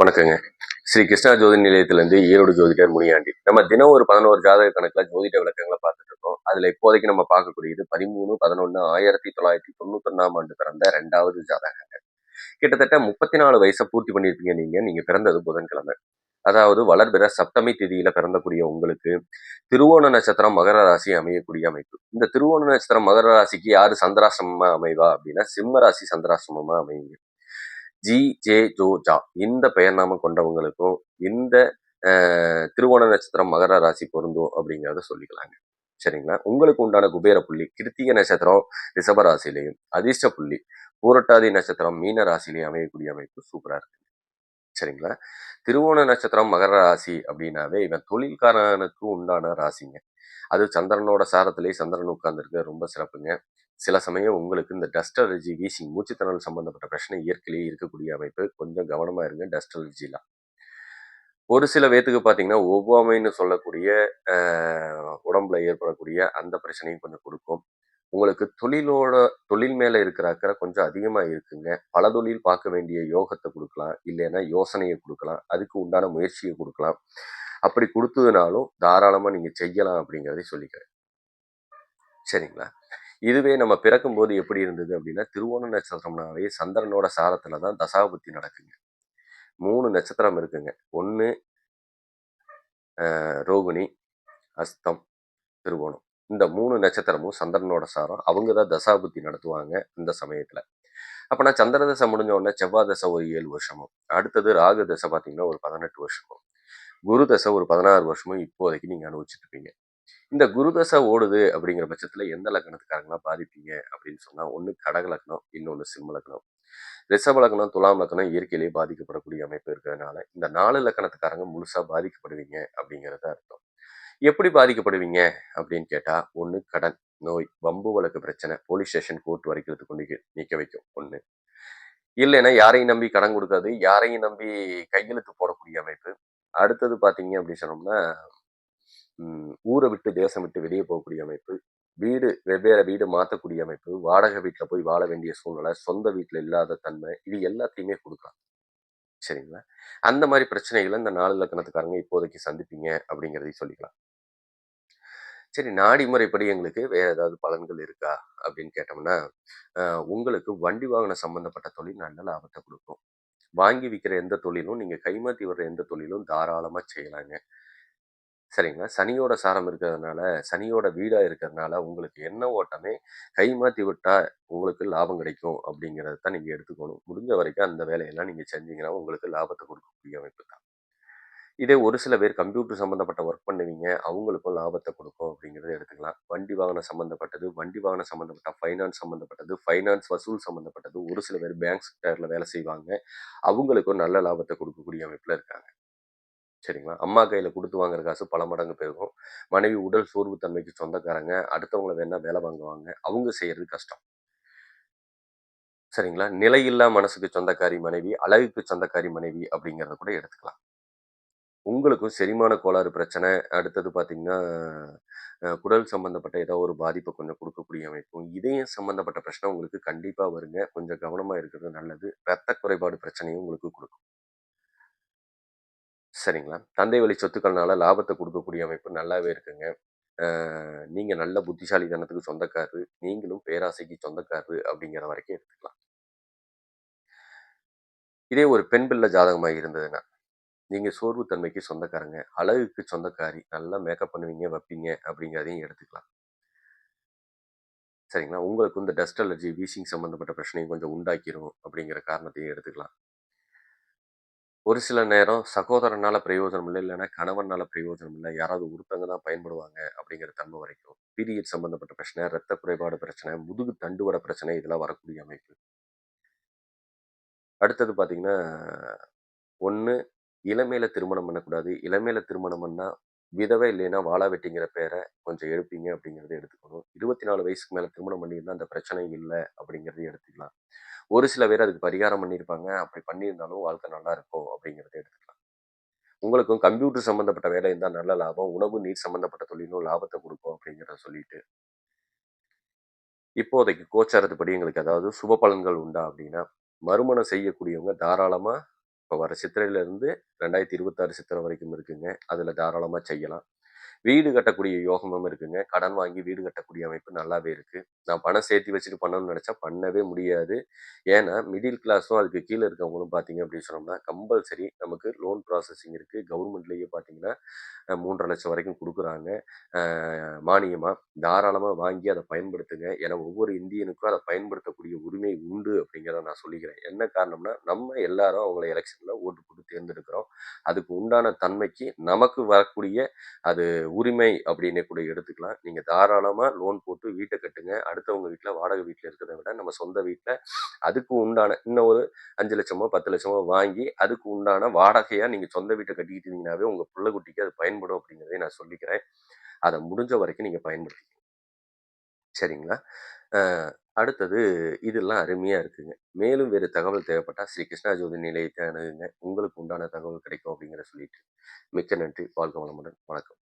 வணக்கங்க. ஸ்ரீ கிருஷ்ணா ஜோதி நிலையத்திலிருந்து ஈரோடு ஜோதிடர் முனியாண்டி. நம்ம தினம் ஒரு பதினோரு ஜாதக கணக்கில் ஜோதிட விளக்கங்களை பார்த்துட்டு இருக்கோம். அதில் இப்போதைக்கு நம்ம பார்க்கக்கூடியது பதிமூணு பதினொன்னு ஆயிரத்தி தொள்ளாயிரத்தி தொண்ணூத்தொன்னாம் ஆண்டு பிறந்த ரெண்டாவது ஜாதகங்க. கிட்டத்தட்ட முப்பத்தி நாலு வயசை பூர்த்தி பண்ணியிருப்பீங்க நீங்க. நீங்க பிறந்தது புதன்கிழமை. அதாவது வளர்பிற சப்தமி திதியில பிறந்தக்கூடிய உங்களுக்கு திருவோண நட்சத்திரம் மகர ராசி அமையக்கூடிய அமைப்பு. இந்த திருவோண நட்சத்திரம் மகர ராசிக்கு யாரு சந்திராசிரமமா அமைவா அப்படின்னா சிம்ம ராசி சந்திராசிரமமா அமையுங்க. ஜி ஜே ஜோ ஜா இந்த பெயர் நாம கொண்டவங்களுக்கும் இந்த திருவோண நட்சத்திரம் மகர ராசி பொருந்தும் அப்படிங்கிறத சொல்லிக்கலாங்க. சரிங்களா? உங்களுக்கு உண்டான குபேர புள்ளி கிருத்திக நட்சத்திரம் ரிஷப ராசிலையும் அதிர்ஷ்ட புள்ளி பூரட்டாதி நட்சத்திரம் மீன ராசிலையும் அமையக்கூடிய அமைப்பு சூப்பரா இருக்கு. சரிங்களா? திருவோண நட்சத்திரம் மகர ராசி அப்படின்னாவே இவன் தொழில்காரனுக்கு உண்டான ராசிங்க. அது சந்திரனோட சாரத்திலேயே சந்திரன் உட்கார்ந்துருக்கு ரொம்ப சிறப்புங்க. சில சமயம் உங்களுக்கு இந்த டஸ்ட் அலர்ஜி வீசிங் மூச்சுத்திணறல் சம்பந்தப்பட்ட பிரச்சனை இயற்கையிலேயே இருக்கக்கூடிய அமைப்பு கொஞ்சம் கவனமாக இருங்க டஸ்ட் அலர்ஜிலாம் ஒரு சில பேத்துக்கு பார்த்தீங்கன்னா ஒவ்வாமைன்னு சொல்லக்கூடிய உடம்புல ஏற்படக்கூடிய அந்த பிரச்சனையும் கொஞ்சம் கொடுக்கும். உங்களுக்கு தொழிலோட தொழில் மேலே இருக்கிற அக்கறை கொஞ்சம் அதிகமாக இருக்குங்க. பல தொழில் பார்க்க வேண்டிய யோகத்தை கொடுக்கலாம். இல்லைன்னா யோசனையை கொடுக்கலாம். அதுக்கு உண்டான முயற்சியை கொடுக்கலாம். அப்படி கொடுத்ததுனாலும் தாராளமாக நீங்கள் செய்யலாம் அப்படிங்கிறதை சொல்லிக்கிறேன். சரிங்களா? இதுவே நம்ம பிறக்கும்போது எப்படி இருந்தது அப்படின்னா திருவோண நட்சத்திரம்னாவே சந்திரனோட சாரத்துல தான் தசாபுத்தி நடக்குங்க. மூணு நட்சத்திரம் இருக்குங்க. ஒன்று ரோகிணி அஸ்தம் திருவோணம். இந்த மூணு நட்சத்திரமும் சந்திரனோட சாரம். அவங்க தான் தசாபுத்தி நடத்துவாங்க இந்த சமயத்தில். அப்பனா சந்திர தசை முடிஞ்ச உடனே செவ்வாய் தசை ஒரு ஏழு வருஷமும். அடுத்தது ராகு தசை பார்த்தீங்கன்னா ஒரு பதினெட்டு வருஷமும். குரு தசை ஒரு பதினாறு வருஷமும் இப்போதைக்கு நீங்கள் அனுபவிச்சுட்டு இருப்பீங்க. இந்த குருதசை ஓடுது அப்படிங்கிற பட்சத்தில் எந்த லக்னத்துக்காரங்களாம் பாதிப்பீங்க அப்படின்னு சொன்னால் ஒன்று கடக லக்னம் இன்னொன்று சிம்ம லக்னம் ரிஷப லக்னம் துலாம் லக்னம் இயற்கையிலேயே பாதிக்கப்படக்கூடிய அமைப்பு இருக்கிறதுனால இந்த நாலு லக்கணத்துக்காரங்க முழுசாக பாதிக்கப்படுவீங்க அப்படிங்கிறத அர்த்தம். எப்படி பாதிக்கப்படுவீங்க அப்படின்னு கேட்டால் ஒன்று கடன் நோய் வம்பு வழக்கு பிரச்சனை போலீஸ் ஸ்டேஷன் கோர்ட் வரைக்கிறதுக்கு கொண்டு நீக்க வைக்கும் ஒன்று இல்லைன்னா யாரையும் நம்பி கடன் கொடுக்காது யாரையும் நம்பி கையெழுத்து போடக்கூடிய அமைப்பு. அடுத்தது பார்த்தீங்க அப்படின்னு சொன்னோம்னா ஊரை விட்டு தேசம் விட்டு வெளியே போகக்கூடிய அமைப்பு வீடு வெவ்வேறு வீடு மாற்றக்கூடிய அமைப்பு வாடகை வீட்டில் போய் வாழ வேண்டிய சூழ்நிலை சொந்த வீட்டில் இல்லாத தன்மை இது எல்லாத்தையுமே கொடுக்கலாம் சரிங்களா? அந்த மாதிரி பிரச்சனைகளை இந்த நாலு லக்கணத்துக்காரங்க இப்போதைக்கு சந்திப்பீங்க அப்படிங்கிறதையும் சொல்லிக்கலாம். சரி நாடி முறைப்படி எங்களுக்கு வேற ஏதாவது பலன்கள் இருக்கா? அப்படின்னு கேட்டோம்னா ஆஹ், உங்களுக்கு வண்டி வாகனம் சம்பந்தப்பட்ட தொழில் நல்ல லாபத்தை கொடுக்கும். வாங்கி விற்கிற எந்த தொழிலும் நீங்க கைமாத்தி வர்ற எந்த தொழிலும் தாராளமா செய்யலாங்க. சரிங்களா சனியோட சாரம் இருக்கிறதுனால சனியோட வீடாக இருக்கிறதுனால உங்களுக்கு என்ன ஓட்டமே கை மாற்றி விட்டால் உங்களுக்கு லாபம் கிடைக்கும் அப்படிங்கிறத தான் நீங்கள் எடுத்துக்கணும். முடிஞ்ச வரைக்கும் அந்த வேலையெல்லாம் நீங்கள் செஞ்சீங்கன்னா உங்களுக்கு லாபத்தை கொடுக்கக்கூடிய அமைப்பு தான். இதே ஒரு சில பேர் கம்ப்யூட்டர் சம்மந்தப்பட்ட ஒர்க் பண்ணுவீங்க அவங்களுக்கும் லாபத்தை கொடுக்கும் அப்படிங்கிறத எடுத்துக்கலாம். வண்டி வாகனம் சம்மந்தப்பட்டது வண்டி வாகனம் சம்மந்தப்பட்ட ஃபைனான்ஸ் சம்மந்தப்பட்டது ஃபைனான்ஸ் வசூல் சம்மந்தப்பட்டது ஒரு சில பேர் பேங்க் செக்டரில் வேலை செய்வாங்க. அவங்களுக்கும் நல்ல லாபத்தை கொடுக்கக்கூடிய அமைப்பில் இருக்காங்க. சரிங்களா? அம்மா கையில கொடுத்து வாங்குற காசு பல மடங்கு பெருகும் மனைவி உடல் சோர்வு தன்மைக்கு சொந்தக்காரங்க அடுத்தவங்களை வேணா வேலை வாங்குவாங்க. அவங்க செய்யறது கஷ்டம். சரிங்களா? நிலையில்லா மனசுக்கு சொந்தக்காரி மனைவி அழகுக்கு சொந்தக்காரி மனைவி அப்படிங்கிறத கூட எடுத்துக்கலாம். உங்களுக்கும் செரிமான கோளாறு பிரச்சனை. அடுத்தது பார்த்தீங்கன்னா குடல் சம்பந்தப்பட்ட ஏதோ ஒரு பாதிப்பை கொஞ்சம் கொடுக்கக்கூடிய அமைப்பும் இதயம் சம்பந்தப்பட்ட பிரச்சனை உங்களுக்கு கண்டிப்பா வருங்க. கொஞ்சம் கவனமா இருக்கிறது நல்லது. இரத்த குறைபாடு பிரச்சனையும் உங்களுக்கு கொடுக்கும். சரிங்களா? தந்தை வழி சொத்துக்கள்னால லாபத்தை கொடுக்கக்கூடிய அமைப்பு நல்லாவே இருக்குங்க. நீங்கள் நல்ல புத்திசாலித்தனத்துக்கு சொந்தக்காரரு நீங்களும் பேராசைக்கு சொந்தக்காரரு அப்படிங்கிற வரைக்கும் எடுத்துக்கலாம். இதே ஒரு பெண் பிள்ளை ஜாதகமாக இருந்ததுன்னா நீங்கள் சோர்வு தன்மைக்கு சொந்தக்காரங்க அழகுக்கு சொந்தக்காரி நல்லா மேக்கப் பண்ணுவீங்க வைப்பீங்க அப்படிங்கிறதையும் எடுத்துக்கலாம். சரிங்களா? உங்களுக்கு இந்த டஸ்ட் அலர்ஜி வீசிங் சம்மந்தப்பட்ட பிரச்சனையும் கொஞ்சம் உண்டாக்கிரும் அப்படிங்கிற காரணத்தையும் எடுத்துக்கலாம். ஒரு சில நேரம் சகோதரனால பிரயோஜனம் இல்லை இல்லைன்னா கணவனால பிரயோஜனம் இல்லை யாராவது ஒருத்தங்க தான் பயன்படுவாங்க அப்படிங்கிற தன்மை வரைக்கும். பீரியட் சம்பந்தப்பட்ட பிரச்சனை ரத்த குறைபாடு பிரச்சனை முதுகு தண்டுவட பிரச்சனை இதெல்லாம் வரக்கூடிய அமைப்பு. அடுத்தது பார்த்தீங்கன்னா ஒன்று இளமையில திருமணம் பண்ணக்கூடாது. இளமையில திருமணம் பண்ணால் விதவை இல்லைன்னா வாழா வெட்டிங்கிற பேரை கொஞ்சம் எடுப்பீங்க அப்படிங்கிறத எடுத்துக்கணும். இருபத்தி நாலு வயசுக்கு மேலே திருமணம் பண்ணியிருந்தால் அந்த பிரச்சனை இல்லை அப்படிங்கிறதையும் எடுத்துக்கலாம். ஒரு சில பேர் அதுக்கு பரிகாரம் பண்ணியிருப்பாங்க. அப்படி பண்ணியிருந்தாலும் வாழ்க்கை நல்லா இருக்கும் அப்படிங்கிறத எடுத்துக்கலாம். உங்களுக்கும் கம்ப்யூட்டர் சம்மந்தப்பட்ட வேலை இருந்தால் நல்ல லாபம். உணவு நீர் சம்மந்தப்பட்ட தொழிலும் லாபத்தை கொடுக்கும் அப்படிங்கிறத சொல்லிட்டு. இப்போதைக்கு கோச்சாரத்துப்படி எங்களுக்கு அதாவது சுப பலன்கள் உண்டா அப்படின்னா மறுமணம் செய்யக்கூடியவங்க தாராளமாக இப்போ வர சித்திரையிலேருந்து ரெண்டாயிரத்தி இருபத்தாறு சித்திரை வரைக்கும் இருக்குங்க. அதில் தாராளமாக செய்யலாம். வீடு கட்டக்கூடிய யோகமும் இருக்குங்க. கடன் வாங்கி வீடு கட்டக்கூடிய அமைப்பு நல்லாவே இருக்குது நான் பணம் சேர்த்து வச்சுட்டு பண்ணணும்னு நினச்சா பண்ணவே முடியாது. ஏன்னா மிடில் கிளாஸும் அதுக்கு கீழே இருக்கவங்களும் பார்த்தீங்க அப்படின்னு சொன்னோம்னா கம்பல்சரி நமக்கு லோன் ப்ராசஸிங் இருக்குது கவர்மெண்ட்லேயே பார்த்தீங்கன்னா மூன்றரை லட்சம் வரைக்கும் கொடுக்குறாங்க. மானியமாக தாராளமாக வாங்கி அதை பயன்படுத்துங்க. ஏன்னா ஒவ்வொரு இந்தியனுக்கும் அதை பயன்படுத்தக்கூடிய உரிமை உண்டு அப்படிங்கிறத நான் சொல்லிக்கிறேன். என்ன காரணம்னா நம்ம எல்லாரும் அவங்கள எலெக்ஷனில் ஓட்டு போட்டு தேர்ந்தெடுக்கிறோம். அதுக்கு உண்டான தன்மைக்கு நமக்கு வரக்கூடிய அது உரிமை அப்படின்னு கூட எடுத்துக்கலாம். நீங்கள் தாராளமாக லோன் போட்டு வீட்டை கட்டுங்க. அடுத்தவங்க வீட்டில் வாடகை வீட்டில் இருக்கிறத விட நம்ம சொந்த வீட்டில் அதுக்கு உண்டான இன்னும் ஒரு அஞ்சு லட்சமோ பத்து லட்சமோ வாங்கி அதுக்கு உண்டான வாடகையாக நீங்கள் சொந்த வீட்டை கட்டிக்கிட்டீங்கன்னாவே உங்கள் பிள்ளை குட்டிக்கு அது பயன்படும் அப்படிங்கிறதை நான் சொல்லிக்கிறேன். அதை முடிஞ்ச வரைக்கும் நீங்கள் பயன்படுத்தி சரிங்களா? அடுத்தது இதெல்லாம் அருமையாக இருக்குங்க. மேலும் வேறு தகவல் தேவைப்பட்டால் ஸ்ரீ கிருஷ்ணா ஜோதி நிலையத்தை அணுகுங்க. உங்களுக்கு உண்டான தகவல் கிடைக்கும் அப்படிங்கிற சொல்லிட்டு மிக்க நன்றி. வாழ்க வளமுடன். வணக்கம்.